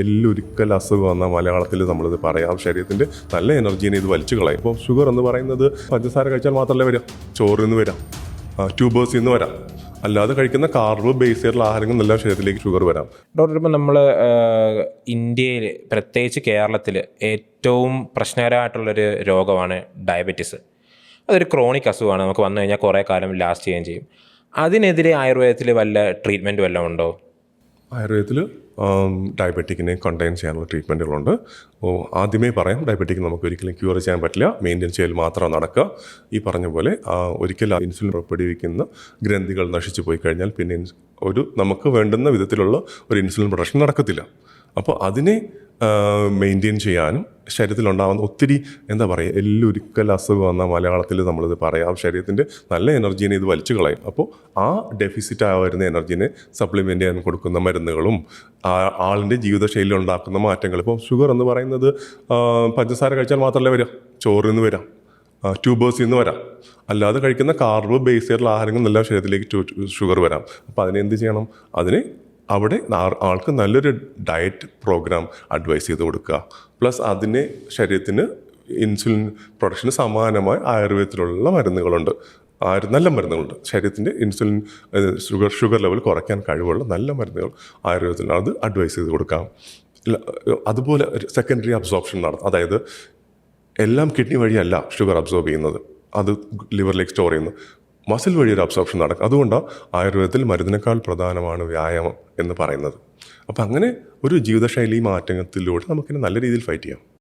എല്ലൊരിക്കൽ അസുഖം വന്നാൽ മലയാളത്തിൽ നമ്മളിത് പറയാം. ശരീരത്തിന്റെ നല്ല എനർജീനെ ഇത് വലിച്ചു കളയും. ഇപ്പോൾ ഷുഗർ എന്ന് പറയുന്നത് പഞ്ചസാര കഴിച്ചാൽ മാത്രമല്ല വരാം ചോറിൽ നിന്ന് വരാം. ട്യൂബേഴ്സിൽ നിന്ന് വരാം. അല്ലാതെ കഴിക്കുന്ന കാർബ് ബേസ് ചെയ്തിട്ടുള്ള ആഹാരങ്ങൾ നല്ല ശരീരത്തിലേക്ക് ഷുഗർ വരാം. ഡോക്ടർ ഇപ്പം നമ്മൾ ഇന്ത്യയിൽ പ്രത്യേകിച്ച് കേരളത്തിൽ ഏറ്റവും പ്രശ്നകരമായിട്ടുള്ളൊരു രോഗമാണ് ഡയബറ്റിസ് അതൊരു ക്രോണിക് അസുഖമാണ്. നമുക്ക് വന്നു കഴിഞ്ഞാൽ കുറേ കാലം ലാസ്റ്റ് ചെയ്യുകയും ചെയ്യും. അതിനെതിരെ ആയുർവേദത്തിൽ വല്ല ട്രീറ്റ്മെന്റ് വല്ലതും ഉണ്ടോ? ആയുർവേദത്തിൽ ഡയബറ്റിക്കിനെ കണ്ടെയ്ൻ ചെയ്യാനുള്ള ട്രീറ്റ്മെന്റുകളുണ്ട് ആദ്യമേ പറയാം ഡയബറ്റിക് നമുക്ക് ഒരിക്കലും ക്യൂർ ചെയ്യാൻ പറ്റില്ല. മെയിന്റെയിൻ ചെയ്യൽ മാത്രം നടക്കുക. ഈ പറഞ്ഞ പോലെ ഒരിക്കലും ഇൻസുലിൻ പുറപ്പെടുവിക്കുന്ന ഗ്രന്ഥികൾ നശിച്ചു പോയി കഴിഞ്ഞാൽ പിന്നെ ഒരു നമുക്ക് വേണ്ടുന്ന വിധത്തിലുള്ള ഒരു ഇൻസുലിൻ പ്രൊഡക്ഷൻ നടക്കത്തില്ല. അപ്പോൾ അതിനെ മെയിന്റെയിൻ ചെയ്യാനും ശരീരത്തിലുണ്ടാകുന്ന ഒത്തിരി എന്താ പറയുക എല്ലൊരിക്കൽ അസുഖം വന്നാൽ മലയാളത്തിൽ നമ്മളിത് പറയാം. ശരീരത്തിന്റെ നല്ല എനർജീനെ ഇത് വലിച്ചു കളയും. അപ്പോൾ ആ ഡെഫിസിറ്റ് ആവുന്ന എനർജീനെ സപ്ലിമെന്റ് ചെയ്യാൻ കൊടുക്കുന്ന മരുന്നുകളും ആളിന്റെ ജീവിതശൈലി ഉണ്ടാക്കുന്ന മാറ്റങ്ങൾ. ഇപ്പോൾ ഷുഗർ എന്ന് പറയുന്നത് പഞ്ചസാര കഴിച്ചാൽ മാത്രമല്ല വരാം ചോറിൽ നിന്ന് വരാം ട്യൂബേഴ്സിൽ നിന്ന് വരാം. അല്ലാതെ കഴിക്കുന്ന കാർബ് ബേസ് ചെയ്തിട്ടുള്ള ആഹാരങ്ങൾ എല്ലാം ശരീരത്തിലേക്ക് ഷുഗർ വരാം. അപ്പോൾ അതിനെ എന്ത് ചെയ്യണം? അതിനെ അവിടെ ആൾക്ക് നല്ലൊരു ഡയറ്റ് പ്രോഗ്രാം അഡ്വൈസ് ചെയ്ത് കൊടുക്കുക. പ്ലസ് അതിനെ ശരീരത്തിന് ഇൻസുലിൻ പ്രൊഡക്ഷന് സമാനമായ ആയുർവേദത്തിലുള്ള മരുന്നുകളുണ്ട്. ആര് നല്ല മരുന്നുകളുണ്ട്. ശരീരത്തിന്റെ ഇൻസുലിൻ ഷുഗർ ഷുഗർ ലെവൽ കുറയ്ക്കാൻ കഴിവുള്ള നല്ല മരുന്നുകൾ ആയുർവേദത്തിൽ അത് അഡ്വൈസ് ചെയ്ത് കൊടുക്കാം. അതുപോലെ സെക്കൻഡറി അബ്സോർപ്ഷൻ നടത്തും അതായത് എല്ലാം കിഡ്നി വഴിയല്ല ഷുഗർ അബ്സോർബ് ചെയ്യുന്നത്. അത് ലിവറിലേക്ക് സ്റ്റോർ ചെയ്യുന്നു മസിൽ വഴി ഒരു അബ്സോർപ്ഷൻ നടക്കും അതുകൊണ്ടാണ് ആയുർവേദത്തിൽ മരുന്നിനേക്കാൾ പ്രധാനമാണ് വ്യായാമം എന്ന് പറയുന്നത്. അപ്പം അങ്ങനെ ഒരു ജീവിതശൈലി മാറ്റത്തിലൂടെ നമുക്കിനെ നല്ല രീതിയിൽ ഫൈറ്റ് ചെയ്യാം.